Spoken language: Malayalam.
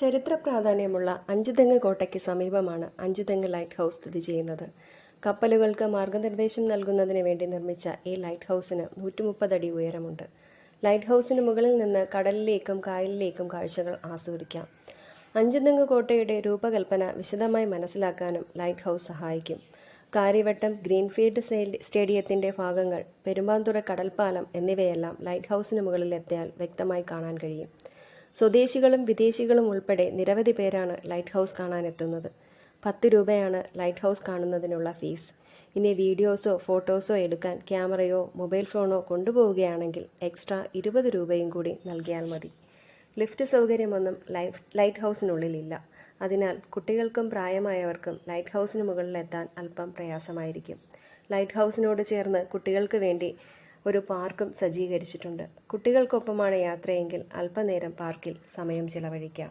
ചരിത്ര പ്രാധാന്യമുള്ള അഞ്ചുതെങ്ങ് കോട്ടയ്ക്ക് സമീപമാണ് അഞ്ചുതെങ്ങ് ലൈറ്റ് ഹൗസ് സ്ഥിതി ചെയ്യുന്നത്. കപ്പലുകൾക്ക് മാർഗനിർദ്ദേശം നൽകുന്നതിന് വേണ്ടി നിർമ്മിച്ച ഈ ലൈറ്റ് ഹൗസിന് നൂറ്റി മുപ്പത് അടി ഉയരമുണ്ട്. ലൈറ്റ് ഹൗസിന് മുകളിൽ നിന്ന് കടലിലേക്കും കായലിലേക്കും കാഴ്ചകൾ ആസ്വദിക്കാം. അഞ്ചുതെങ്ങ് കോട്ടയുടെ രൂപകൽപ്പന വിശദമായി മനസ്സിലാക്കാനും ലൈറ്റ് ഹൗസ് സഹായിക്കും. കാര്യവട്ടം ഗ്രീൻഫീൽഡ് സ്റ്റേ- സ്റ്റേഡിയത്തിന്റെ ഭാഗങ്ങൾ പെരുമ്പാന്തുറ കടൽപ്പാലം എന്നിവയെല്ലാം ലൈറ്റ് ഹൗസിന് മുകളിൽ എത്തിയാൽ വ്യക്തമായി കാണാൻ കഴിയും. സ്വദേശികളും വിദേശികളും ഉൾപ്പെടെ നിരവധി പേരാണ് ലൈറ്റ് ഹൗസ് കാണാനെത്തുന്നത്. പത്ത് രൂപയാണ് ലൈറ്റ് ഹൗസ് കാണുന്നതിനുള്ള ഫീസ് ഇനി വീഡിയോസോ ഫോട്ടോസോ എടുക്കാൻ ക്യാമറയോ മൊബൈൽ ഫോണോ കൊണ്ടുപോവുകയാണെങ്കിൽ എക്സ്ട്രാ ഇരുപത് രൂപയും കൂടി നൽകിയാൽ മതി. ലിഫ്റ്റ് സൗകര്യമൊന്നും ലൈഫ് ലൈറ്റ് ഹൗസിനുള്ളിലില്ല അതിനാൽ കുട്ടികൾക്കും പ്രായമായവർക്കും ലൈറ്റ് ഹൗസിന് മുകളിലെത്താൻ അല്പം പ്രയാസമായിരിക്കും. ലൈറ്റ് ഹൗസിനോട് ചേർന്ന് കുട്ടികൾക്ക് വേണ്ടി ഒരു പാർക്കും സജ്ജീകരിച്ചിട്ടുണ്ട്. കുട്ടികൾക്കൊപ്പമാണ് യാത്രയെങ്കിൽ അല്പനേരം പാർക്കിൽ സമയം ചിലവഴിക്കാം.